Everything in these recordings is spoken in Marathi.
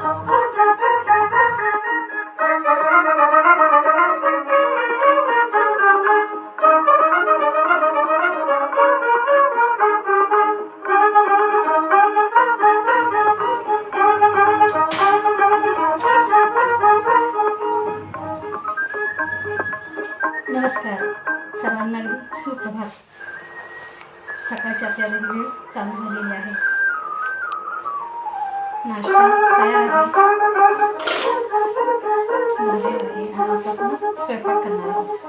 नमस्कार. सर्वांना अगदी सुप्रभात. सकाळची आपल्याला ही वेळ चालू झालेली आहे. नाश्ता तयार आहे आता आपण स्वयंपाक करणार आहोत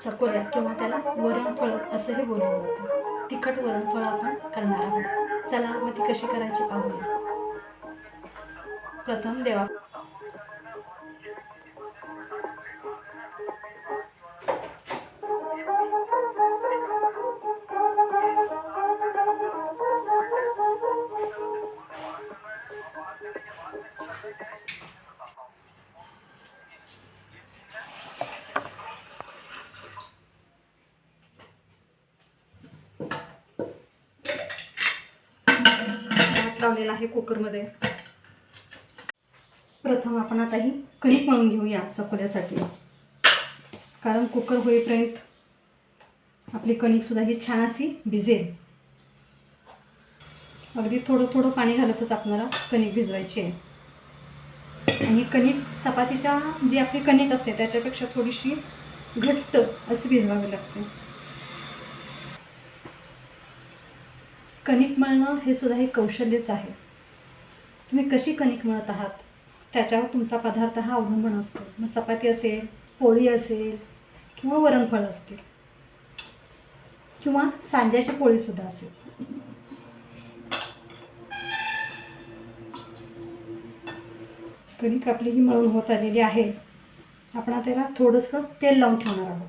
चकोऱ्या किंवा त्याला वरणफळ असंही बोललं जातं. तिखट वरणफळ आपण करणार आहोत. चला मग ती कशी करायची पाहूया. प्रथम देवा लावलेला आहे कुकरमध्ये. प्रथम आपण आता ही कणिक मळून घेऊया चकोल्यासाठी. कारण कुकर होईपर्यंत आपली कणिकसुद्धा ही छान अशी भिजेल. अगदी थोडं थोडं पाणी घालतच आपल्याला कणिक भिजवायची आहे. आणि कणिक चपातीच्या जी आपली कणिक असते त्याच्यापेक्षा थोडीशी घट्ट अशी भिजवावी लागते. कणिक मळणं हे सुद्धा एक कौशल्यच आहे. तुम्ही कशी कणिक मळत आहात? त्याच्यावर तुमचा पदार्थ हा अवलंबून असतो. मग चपाती असेल पोळी असेल किंवा वरणफळ असतील. किंवा सांज्याची पोळीसुद्धा असेल. कणिक आपली ही मळून होत आलेली आहे. आपण त्याला थोडंसं तेल लावून ठेवणार आहोत.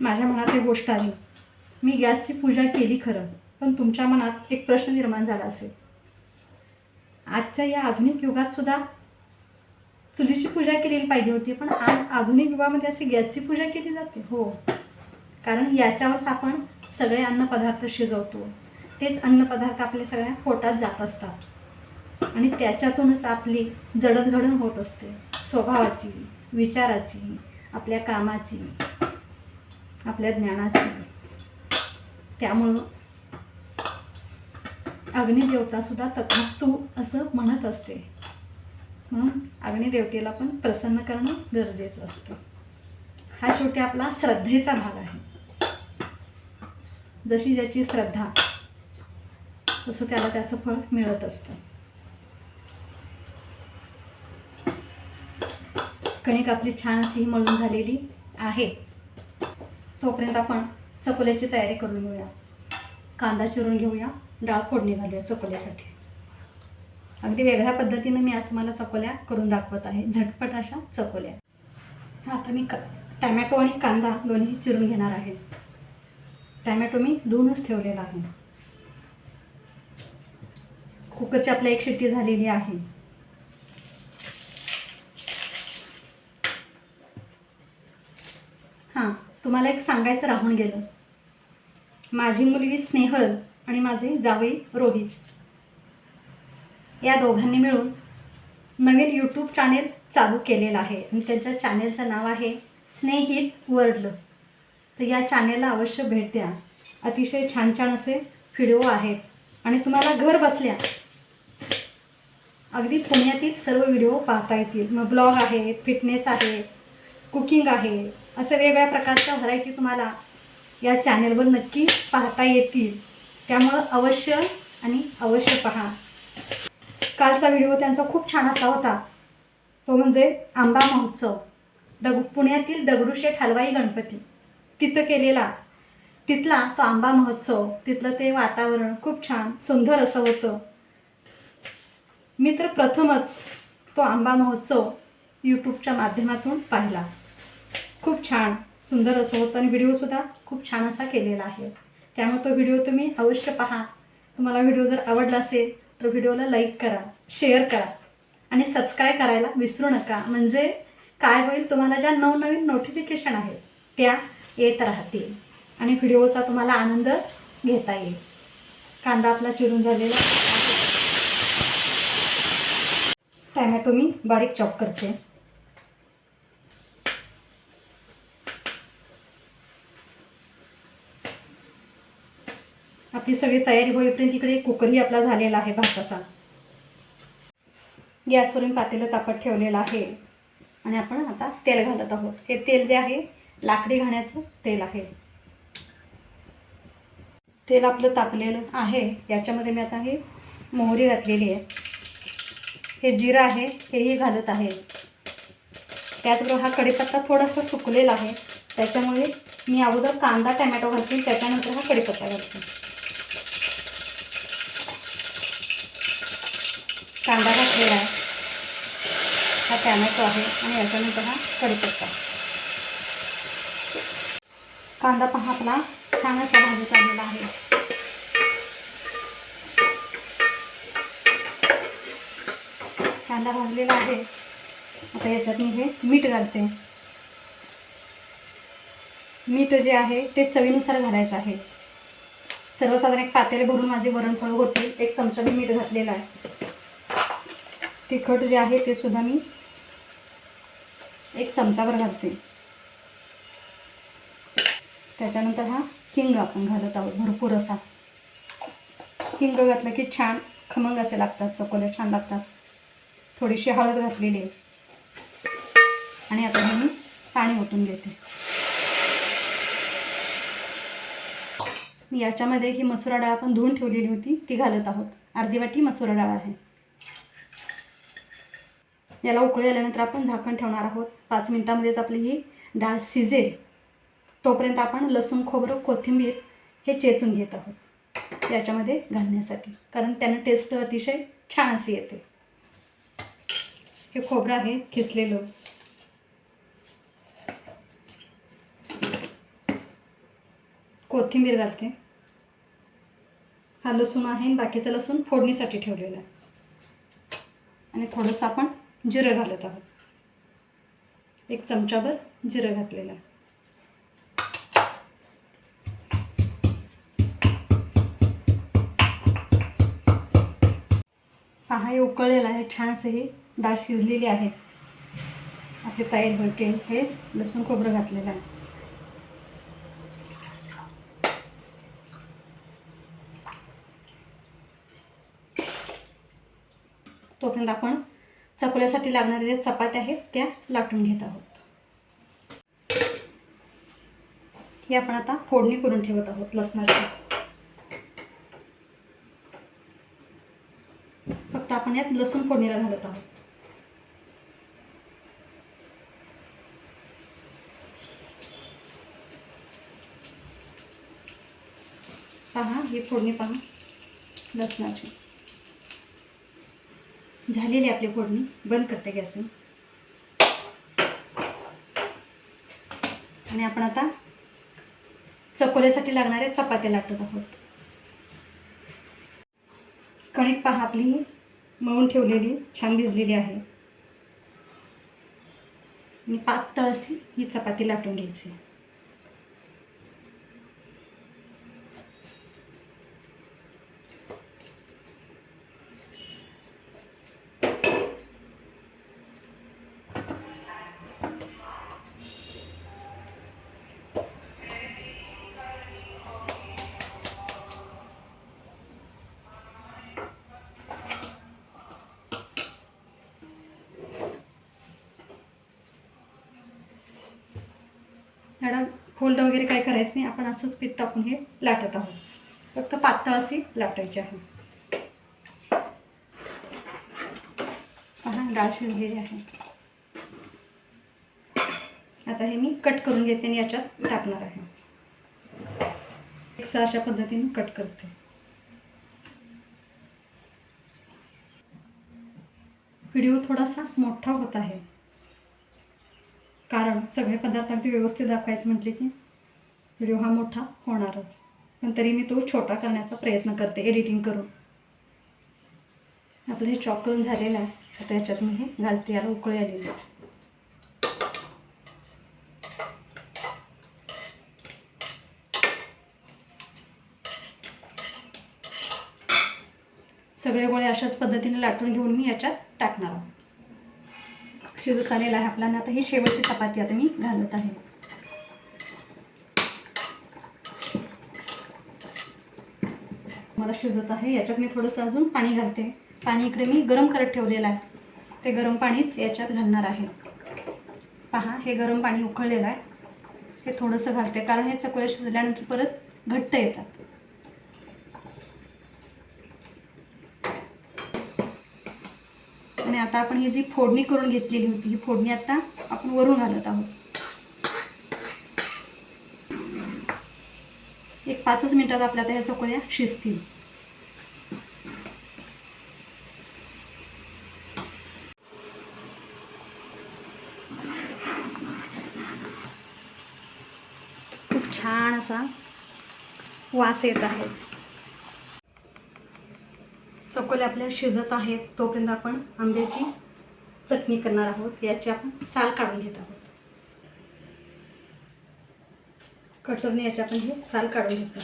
माझ्या मनात एक गोष्ट आली. मी गॅसची पूजा केली खरं पण तुमच्या मनात एक प्रश्न निर्माण झाला असेल. आजच्या या आधुनिक युगात सुद्धा चुलीची पूजा केलेली पाहिजे होती पण आज आधुनिक युगामध्ये अशी गॅसची पूजा केली जाते. हो. कारण याच्यावरच आपण सगळे अन्नपदार्थ शिजवतो. तेच अन्नपदार्थ आपल्या सगळ्या पोटात जात असतात. आणि त्याच्यातूनच आपली जडणघडण होत असते. स्वभावाची विचाराची आपल्या कामाची आपल्या ज्ञानाची. त्यामुळं अग्निदेवतासुद्धा तथास्तू असं म्हणत असते. म्हणून अग्निदेवतेला पण प्रसन्न करणं गरजेचं असतं. हा शेवटी आपला श्रद्धेचा भाग आहे. जशी ज्याची श्रद्धा तसं त्याला त्याचं फळ मिळत असतं. कणिक आपली छान अशी मळून झालेली आहे. तोपर्यंत आपण चकोल्याची तयारी करून घेऊया. कांदा चिरून घेऊया. डाळ फोडणी घालूया चकोल्यासाठी अगदी वेगळ्या पद्धतीनं मी आज तुम्हाला चकोल्या करून दाखवत आहे. झटपट अशा चकोल्या आता मी क टॅमॅटो आणि कांदा दोन्ही चिरून घेणार आहे. टॅमॅटो मी धुवूनच ठेवलेला आहे. कुकरची आपल्या एक शिट्टी झालेली आहे. हां तुम्हाला एक सांगायचं राहून गेलं. माझी मुलगी स्नेहल आणि माझे जावई रोहित. या दोघांनी मिळून नवीन यूट्यूब चॅनेल चालू केलेलं आहे आणि त्यांच्या चॅनेलचं नाव आहे स्नेहित वर्ल्ड तर या चॅनेलला अवश्य भेट द्या. अतिशय छान छान असे व्हिडिओ आहेत आणि तुम्हाला घर बसल्या अगदी पुण्यातील सर्व व्हिडिओ पाहता येतील. मग ब्लॉग आहेत फिटनेस आहे कुकिंग आहे असं वेगवेगळ्या प्रकारच्या व्हरायटी तुम्हाला या चॅनेलवर नक्की पाहता येतील. त्यामुळं अवश्य आणि अवश्य पहा. कालचा व्हिडिओ त्यांचा खूप छान असा होता. तो म्हणजे आंबा महोत्सव. दग पुण्यातील दगडूशेठ हलवाई गणपती. तिथं केलेला. तिथला तो आंबा महोत्सव. तिथलं ते वातावरण खूप छान सुंदर असं होतं. मी तर प्रथमच तो आंबा महोत्सव यूट्यूबच्या माध्यमातून पाहिला. खूप छान. सुंदर असं होतं आणि व्हिडिओसुद्धा खूप छान असा केलेला आहे. त्यामुळे तो व्हिडिओ तुम्ही अवश्य पहा. तुम्हाला व्हिडिओ जर आवडला असेल तर व्हिडिओला लाईक करा शेअर करा आणि सबस्क्राईब करायला विसरू नका. म्हणजे काय होईल तुम्हाला ज्या नवनवीन नोटिफिकेशन आहेत त्या येत राहतील आणि व्हिडिओचा तुम्हाला आनंद घेता येईल. कांदा आपला चिरून झालेला टॅमॅटो मी बारीक चॉप करते. आपली सगळी तयारी होईपर्यंत इकडे कुकरही आपला झालेला आहे भाताचा. गॅसवरून पातेलं तापत ठेवलेलं आहे. आणि आपण आता तेल घालत आहोत. हे तेल जे आहे लाकडी घाण्याचं तेल आहे. तेल आपलं तापलेलं आहे. याच्यामध्ये मी आता हे मोहरी घातलेली आहे. हे जिरं आहे हेही घालत आहे. त्याचबरोबर हा कढीपत्ता थोडासा सुकलेला आहे. त्याच्यामुळे मी अगोदर कांदा टमॅटो घालते. त्याच्यानंतर हा कढीपत्ता घालते. हे आहे हा टॅमॅटो आहे आणि याच्यानंतर हा कडीपत्ता. कांदा पहा आपला छान असा भाजत आलेला आहे. कांदा भाजलेला आहे. आता याच्यात मी हे मीठ घालते. मीठ जे आहे ते चवीनुसार घालायचं आहे. सर्वसाधारण एक पातेले भरून माझे वरणफळ होते एक चमचा मी मीठ घातलेला आहे. तिखट जे आहे ते सुद्धा मी एक चमचाभर घालते. त्याच्यानंतर हा हिंग आपण घालत आहोत भरपूर असा. हिंग घातलं की छान खमंग असे लागतात चकोले छान लागतात. थोडीशी हळद घातलेली आहे. आणि आता मी पाणी ओतून घेते. याच्यामध्ये ही मसुरा डाळ आपण धुवून ठेवलेली होती ती घालत आहोत. अर्धी वाटी मसुरा डाळ आहे. याला उकळी आल्यानंतर आपण झाकण ठेवणार आहोत. पाच मिनटामध्येच आपली ही डाळ शिजेल. तोपर्यंत आपण लसूण खोबरं कोथिंबीर हे चेचून घेत आहोत. याच्यामध्ये घालण्यासाठी. कारण त्यानं टेस्ट अतिशय छान अशी येते. हे खोबरं आहे खिसलेलं. कोथिंबीर घालते. हा लसूण आहे आणि बाकीचं लसूण फोडणीसाठी ठेवलेलं आहे. आणि थोडंसं आपण जिरं घालत आहोत. एक चमचाभर जिरं घातलेलं आहे. पहा हे उकळलेलं आहे छानसे हे डाळ शिजलेली आहे. आपली तयार होते हे लसूण खोबरं घातलेलं आहे. तोपर्यंत आपण चकुल्यासाठी लागणाऱ्या ज्या चपात्या आहेत त्या लाटून घेत आहोत. ही आपण आता फोडणी करून ठेवत आहोत लसणाची. फक्त आपण यात लसूण फोडणीला घालत आहोत. पहा ही फोडणी पहा लसणाची. झालेली आपली फोडणी. बंद करते गॅस आणि आपण आता चकोल्यासाठी लागणाऱ्या चपात्या लाटत आहोत. कणिक पहा आपली. ही मळून ठेवलेली छान भिजलेली आहे. आणि पातळ अशी ही चपाती लाटून घ्यायची. मॅडम फोल्ड वगैरे काय करायचं नाही आपण असंच पीठ टाकून हे लाटत आहोत. फक्त पातळ अशी लाटायची आहे. पहा डाळ शिजलेली आहे. आता हे मी कट करून घेते आणि याच्यात टाकणार आहे. असं अशा पद्धतीने कट करते. व्हिडिओ थोडासा मोठा होत आहे. सगळे पदार्थ अगदी व्यवस्थित दाखवायचं म्हटले की व्हिडिओ हा मोठा होणारच. पण तरी मी तो छोटा करण्याचा प्रयत्न करते एडिटिंग करून. आपलं हे चॉप करून झालेलं आहे. आता याच्यात मी हे घालते याला उकळी आलेली आहे. सगळे गोळे अशाच पद्धतीने लाटून घेऊन मी याच्यात टाकणार आहोत. शिजत आलेला आहे आपल्याला. आता ही शेवटची चपाती आता मी घालत आहे. मला शिजत आहे. याच्यात मी थोडंसं अजून पाणी घालते. पाणी इकडे मी गरम करत ठेवलेलं आहे. ते गरम पाणीच याच्यात घालणार आहे. पहा हे गरम पाणी उकळलेलं आहे. हे थोडंसं घालते. कारण हे चकोल्या शिजल्यानंतर परत घट्ट येतात. आणि आता आपण ही जी फोडणी करून घेतलेली होती ही फोडणी आता आपण वरून घालत आहोत. एक पाचच मिनिटात आपल्या आता ह्या चकोल्या शिजतील. खूप छान असा वास येत आहे. चकोल्या आपल्या शिजत आहेत तोपर्यंत आपण आंब्याची चटणी करणार आहोत. याची आपण साल काढून घेत आहोत. कटोरने याचे आपण हे साल काढून घेतो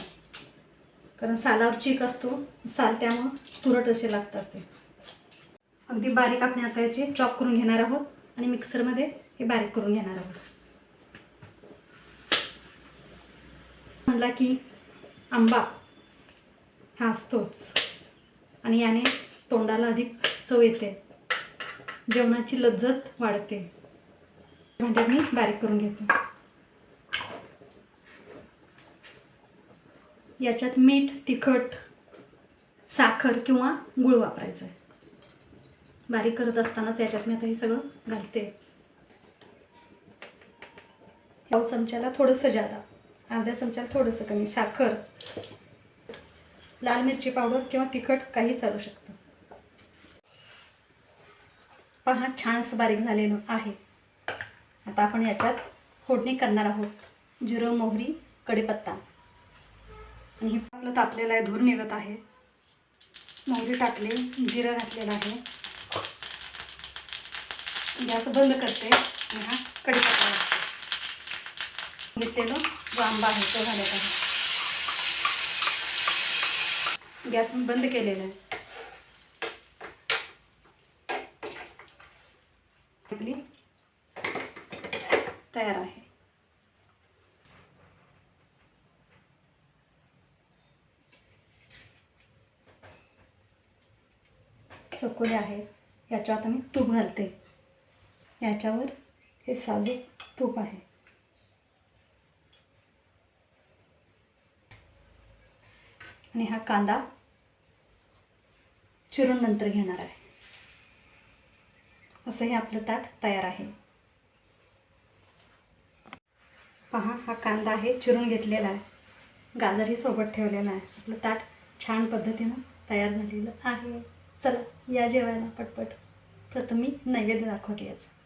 कारण सालावर चीक असतो साल त्यामुळं तुरट असे लागतात ते. अगदी बारीक आपण आता याचे चॉप करून घेणार आहोत आणि मिक्सरमध्ये हे बारीक करून घेणार आहोत. म्हणला की आंबा हा असतोच. आणि याने तोंडाला अधिक चव येते. जेवणाची लज्जत वाढते. म्हणजे मी बारीक करून घेते. याच्यात मीठ तिखट साखर किंवा गूळ वापरायचं आहे. बारीक करत असतानाच याच्यात मी आता हे सगळं घालते. ह्या चमच्याला थोडंसं जादा. अर्ध्या चमच्याला थोडंसं कमी. साखर. लाल मिरची पावडर किंवा तिखट काही चालू शकतं. पहा छान असं बारीक झालेलं आहे. आता आपण याच्यात फोडणी करणार आहोत. जिरं मोहरी कढीपत्ता. आणि हे आपलं तापलेलं आहे धूर निघत आहे. मोहरी टाकले जिरं घातलेलं आहे. गॅस बंद करते आणि हा कढीपत्ता घालते. घेतलेलं जो आंबा आहे तो घालत आहे. गॅस मी बंद केलेला आहे. आपली तयार आहे. चकोले आहे. याच्यात आता मी तूप घालते. याच्यावर हे साजूक तूप आहे. आणि हा कांदा चिरून नंतर घेणार आहे. असं हे आपलं ताट तयार आहे. पहा हा कांदा आहे चिरून घेतलेला आहे. गाजरही सोबत ठेवलेला आहे. आपलं ताट छान पद्धतीनं तयार झालेलं आहे. चला या जेवायला पटपट. प्रथम मी नैवेद्य दाखवते याचं.